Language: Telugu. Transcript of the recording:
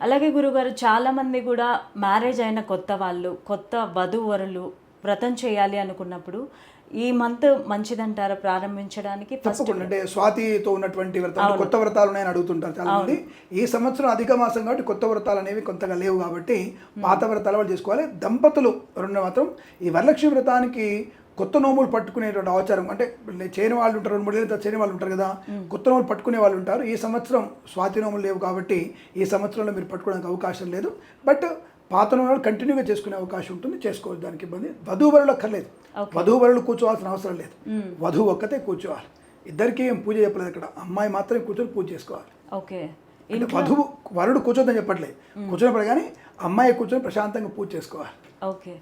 అలాగే గురుగారు చాలా మంది కూడా మ్యారేజ్ అయిన కొత్త వాళ్ళు కొత్త వధూవరులు వ్రతం చేయాలి అనుకున్నప్పుడు ఈ మంత్ మంచిదంటారా ప్రారంభించడానికి? తప్పకుండా. అంటే స్వాతితో ఉన్నటువంటి వ్రతాలు కొత్త వ్రతాలు ఉన్నాయని అడుగుతుంటారు చాలా మంది ఈ సంవత్సరం అధిక మాసం కాబట్టి కొత్త వ్రతాలు అనేవి కొంతగా లేవు కాబట్టి పాత వ్రతాలు వాళ్ళు చేసుకోవాలి. దంపతులు రెండు మాత్రం ఈ వరలక్ష్మి వ్రతానికి కొత్త నోములు పట్టుకునేటువంటి ఆచారం అంటే చేయని వాళ్ళు ఉంటారు రెండు మూడు ఏళ్ళ చేయని వాళ్ళు ఉంటారు కదా కొత్త నోములు పట్టుకునే వాళ్ళు ఉంటారు. ఈ సంవత్సరం స్వాతి నోములు లేవు కాబట్టి ఈ సంవత్సరంలో మీరు పట్టుకోవడానికి అవకాశం లేదు. బట్ పాత నోములు కంటిన్యూగా చేసుకునే అవకాశం ఉంటుంది చేసుకోవచ్చు. దానికి ఇబ్బంది వధూవరులు అక్కర్లేదు. వధూవరులు కూర్చోవాల్సిన అవసరం లేదు. వధువు ఒక్కతే కూర్చోవాలి. ఇద్దరికి ఏం పూజ చెప్పలేదు ఇక్కడ. అమ్మాయి మాత్రమే కూర్చొని పూజ చేసుకోవాలి. ఓకే. వధువు వరుడు కూర్చోద్దని చెప్పట్లేదు. కూర్చోనప్పుడు కానీ అమ్మాయి కూర్చొని ప్రశాంతంగా పూజ చేసుకోవాలి. ఓకే.